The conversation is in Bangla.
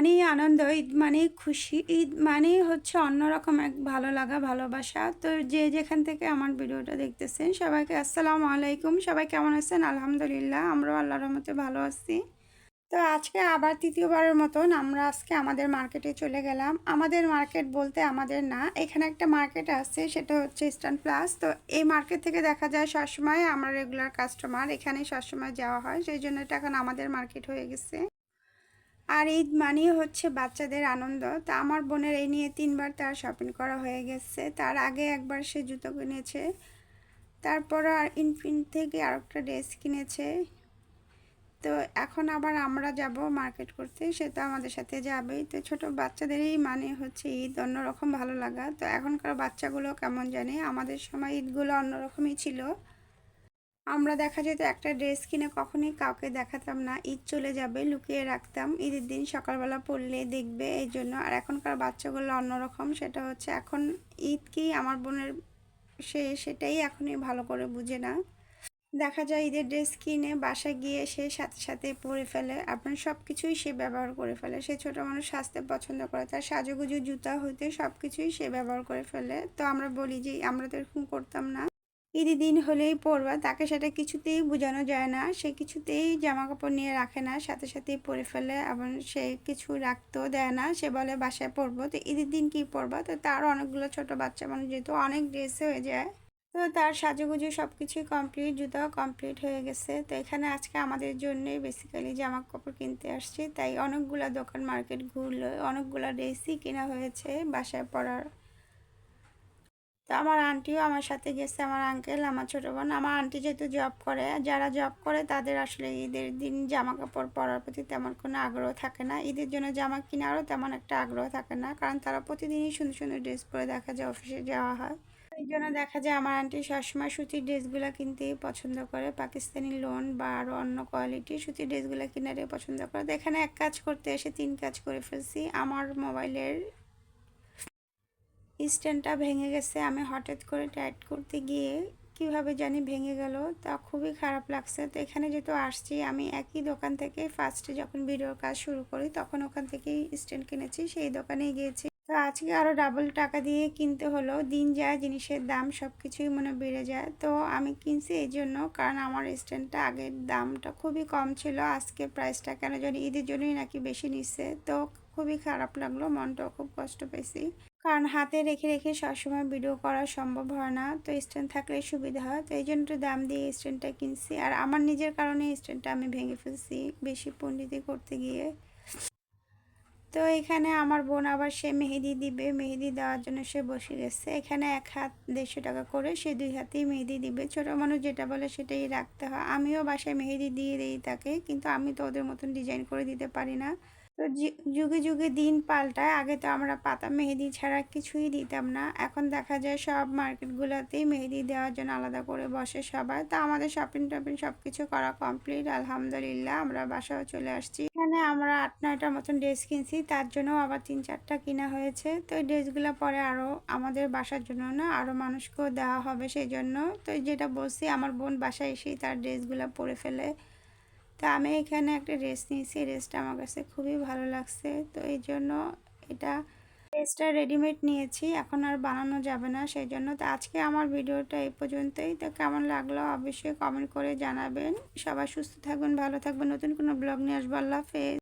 মানেই আনন্দ, ঈদ মানেই খুশি। ঈদ মানেই হচ্ছে অন্যরকম এক ভালো লাগা, ভালোবাসা। তো যে যেখান থেকে আমার ভিডিওটা দেখতেছেন সবাইকে আসসালামু আলাইকুম। সবাই কেমন আছেন? আলহামদুলিল্লাহ, আমরাও আল্লাহর রহমতে ভালো আছি। তো আজকে আবার তৃতীয়বারের মতন আমরা আজকে আমাদের মার্কেটে চলে গেলাম। আমাদের মার্কেট বলতে আমাদের না, এখানে একটা মার্কেট আছে, সেটা হচ্ছে ইস্টার্ন প্লাস তো এই মার্কেট থেকে দেখা যায় সবসময় আমরা রেগুলার কাস্টমার এখানে সবসময় যাওয়া হয়। সেই জন্য এটা এখন আমাদের মার্কেট হয়ে গেছে। আর ঈদ মানেই হচ্ছে বাচ্চাদের আনন্দ। তা আমার বোনের এই নিয়ে তিনবার তার শপিং করা হয়ে গেছে। তার আগে একবার সে জুতো কিনেছে। তারপর আর ইনফিন থেকে আর একটা ড্রেস কিনেছে। তো এখন আবার আমরা যাব মার্কেট করতে। সে তো আমাদের সাথে যাবেই। তো ছোট বাচ্চাদেরই মানে হচ্ছে ঈদ অন্যরকম ভালো লাগা। তো এখনকার বাচ্চাগুলো কেমন জানে? আমাদের সময় ঈদগুলো অন্যরকমই ছিল। আমরা দেখা যেত একটা ড্রেস কিনে কখনোই কাউকে দেখাতাম না। ঈদ চলে যাবে, লুকিয়ে রাখতাম। ঈদের দিন সকালবেলা পড়লে দেখবে এই জন্য। আর এখনকার বাচ্চাগুলো অন্যরকম, সেটা হচ্ছে এখন ঈদ কি আমার বোনের সে সেটাই এখনই ভালো করে বুঝে না। দেখা যায় ঈদের ড্রেস কিনে বাসায় গিয়ে সে সাথে সাথে পরে ফেলে। আপনার সব কিছুই সে ব্যবহার করে ফেলে। সে ছোটো মানুষ সাজতে পছন্দ করে, তার সাজুগুজু, জুতা হইতে সব কিছুই সে ব্যবহার করে ফেলে। তো আমরা বলি যে আমরা তো এরকম করতাম না। ঈদের দিন হলেই পরবা। তাকে সেটা কিছুতেই বোঝানো যায় না। সে কিছুতেই জামা কাপড় নিয়ে রাখে না। সাথে সাথেই পরে ফেলে এবং সে কিছু রাখতেও দেয় না। সে বলে, বাসায় পরবো। তো ঈদের দিন কি পরবা? তো তার অনেকগুলো ছোট বাচ্চা মানুষ যেহেতু অনেক ড্রেস হয়ে যায়, তো তার সাজুগুজু সব কিছুই কমপ্লিট জুতাও কমপ্লিট হয়ে গেছে। তো এখানে আজকে আমাদের জন্যই বেসিক্যালি জামা কাপড় কিনতে আসছি। তাই অনেকগুলো দোকান মার্কেট ঘুরলো, অনেকগুলো ড্রেসই কেনা হয়েছে বাসায় পরার। তো আমার আন্টিও আমার সাথে গেছে, আমার আঙ্কেল আমার ছোটো বোন। আমার আন্টি যেহেতু জব করে, যারা জব করে তাদের আসলে ঈদের দিন জামা কাপড় পরার প্রতি তেমন কোনো আগ্রহ থাকে না। ঈদের জন্য জামা কেনারও তেমন একটা আগ্রহ থাকে না, কারণ তারা প্রতিদিনই সুন্দর সুন্দর ড্রেস পরে দেখা যায় অফিসে যাওয়া হয়। এই জন্য দেখা যায় আমার আন্টি সবসময় সুতির ড্রেসগুলো কিনতেই পছন্দ করে। পাকিস্তানি লোন বা আরও অন্য কোয়ালিটি সুতির ড্রেসগুলো কিনারে পছন্দ করে। তো এখানে এক কাজ করতে এসে তিন কাজ করে ফেলছি। আমার মোবাইলের স্ট্যান্ডটা ভেঙে গেছে। আমি হঠাৎ করে টাইট করতে গিয়ে কীভাবে জানি ভেঙে গেল, তা খুবই খারাপ লাগছে। তো এখানে যেহেতু আসছি, আমি একই দোকান থেকে ফার্স্টে যখন ভিডিওর কাজ শুরু করি, তখন ওখান থেকেই স্ট্যান্ড কিনেছি, সেই দোকানেই গিয়েছি। তো আজকে আরও ডাবল টাকা দিয়ে কিনতে হলো। দিন যায়, জিনিসের দাম সব কিছুই মনে বেড়ে যায়। তো আমি কিনছি এই জন্য, কারণ আমার স্ট্যান্ডটা আগের দামটা খুবই কম ছিল। আজকে প্রাইসটা কেন জানি ঈদের জন্যই নাকি বেশি নিচ্ছে। তো খুবই খারাপ লাগল, মনটাও খুব কষ্ট পেয়েছি কারণ হাতে রেখে রেখে সবসময় ভিডিও করা সম্ভব হয় না। তো স্ট্যান্ড থাকলে সুবিধা হয়। তো এই জন্য একটু দাম দিয়ে স্ট্যান্ডটা কিনছি। আর আমার নিজের কারণে স্ট্যান্ডটা আমি ভেঙে ফেলছি বেশি পণ্ডিতি করতে গিয়ে। তো এখানে আমার বোন আবার সে মেহেদি দিবে। মেহেদি দেওয়ার জন্য সে বসে গেছে। এখানে এক হাত দেড়শো টাকা করে সে দুই হাতেই মেহেদি দিবে। ছোটো মানুষ যেটা বলে সেটাই রাখতে হয়। আমিও বাসায় মেহেদি দিয়ে দিই তাকে। কিন্তু আমি তো ওদের মতন ডিজাইন করে দিতে পারি না। তো যুগে যুগে দিন পাল্টায়। আগে তো আমরা পাতা মেহেদি ছাড়া কিছুই দিতাম না। এখন দেখা যায় সব মার্কেটগুলোতেই মেহেদি দেওয়ার জন্য আলাদা করে বসে সবাই। তো আমাদের শপিং টপিং সব কিছু করা কমপ্লিট আলহামদুলিল্লাহ। আমরা বাসাও চলে আসছি। এখানে আমরা আট নয়টার মতন ড্রেস কিনছি। তার জন্য আবার তিন, চারটা কিনা হয়েছে। তো এই ড্রেসগুলো পরে আরও আমাদের বাসার জন্য না আরও মানুষকেও দেওয়া হবে সেই জন্য তো যেটা বলছি, আমার বোন বাসায় এসেই তার ড্রেসগুলো পরে ফেলে। তো আমি এখানে একটা রেস্ট নিয়েছি। এই রেস্টটা আমার কাছে খুবই ভালো লাগছে। তো এই জন্য এটা ড্রেসটা রেডিমেড নিয়েছি। এখন আর বানানো যাবে না, সেই জন্য তো আজকে আমার ভিডিওটা এই পর্যন্তই। তো কেমন লাগল অবশ্যই কমেন্ট করে জানাবেন। সবাই সুস্থ থাকবেন ভালো থাকবেন নতুন কোনো ব্লগ নিয়ে আসব। আল্লাহ হাফেজ।